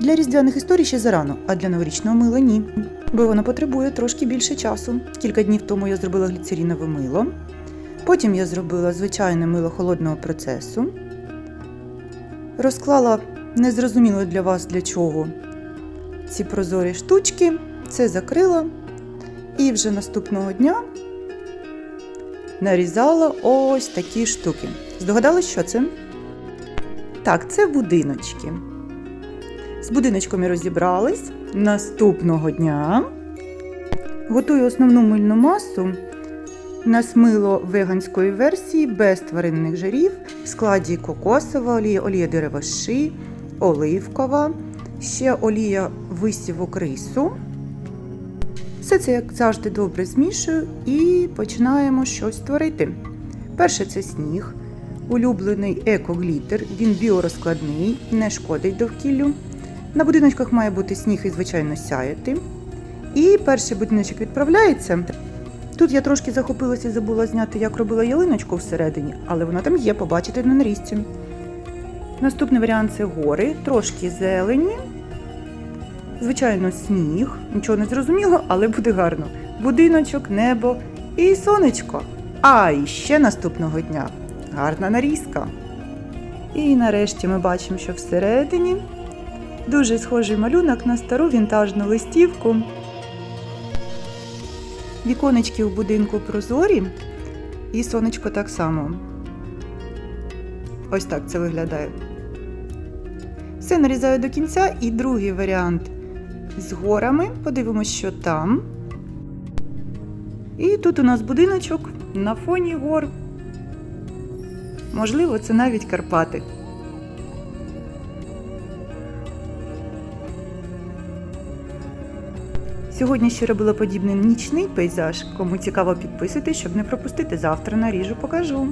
Для різдвяних історій ще зарано, а для новорічного мила ні. Бо воно потребує трошки більше часу. Кілька днів тому я зробила гліцерінове мило. Потім я зробила звичайне мило холодного процесу. Розклала незрозуміло для вас для чого ці прозорі штучки, це закрила. І вже наступного дня нарізала ось такі штуки. Здогадались, що це? Так, це будиночки. З будиночками розібрались. Наступного дня готую основну мильну масу. У нас веганської версії без тваринних жирів в складі кокосова олія, олія дереваши, оливкова, ще олія висівок рису. Все це, як завжди, добре змішую і починаємо щось творити. Перше це сніг, улюблений екоглітер. Він біорозкладний, не шкодить довкіллю. На будиночках має бути сніг і, звичайно, сяяти. І перший будиночок відправляється. Тут я трошки захопилася і забула зняти, як робила ялиночку всередині, але вона там є, побачите на нарізці. Наступний варіант це гори, трошки зелені. Звичайно, сніг, нічого не зрозуміло, але буде гарно. Будиночок, небо і сонечко. А і ще наступного дня гарна нарізка. І нарешті ми бачимо, що всередині дуже схожий малюнок на стару вінтажну листівку. Віконечки у будинку прозорі, і сонечко так само. Ось так це виглядає. Все нарізаю до кінця, і другий варіант з горами. Подивимось, що там. І тут у нас будиночок на фоні гор. Можливо, це навіть Карпати. Сьогодні ще робила подібний нічний пейзаж. Кому цікаво підписуйтесь, щоб не пропустити завтра наріжу, покажу.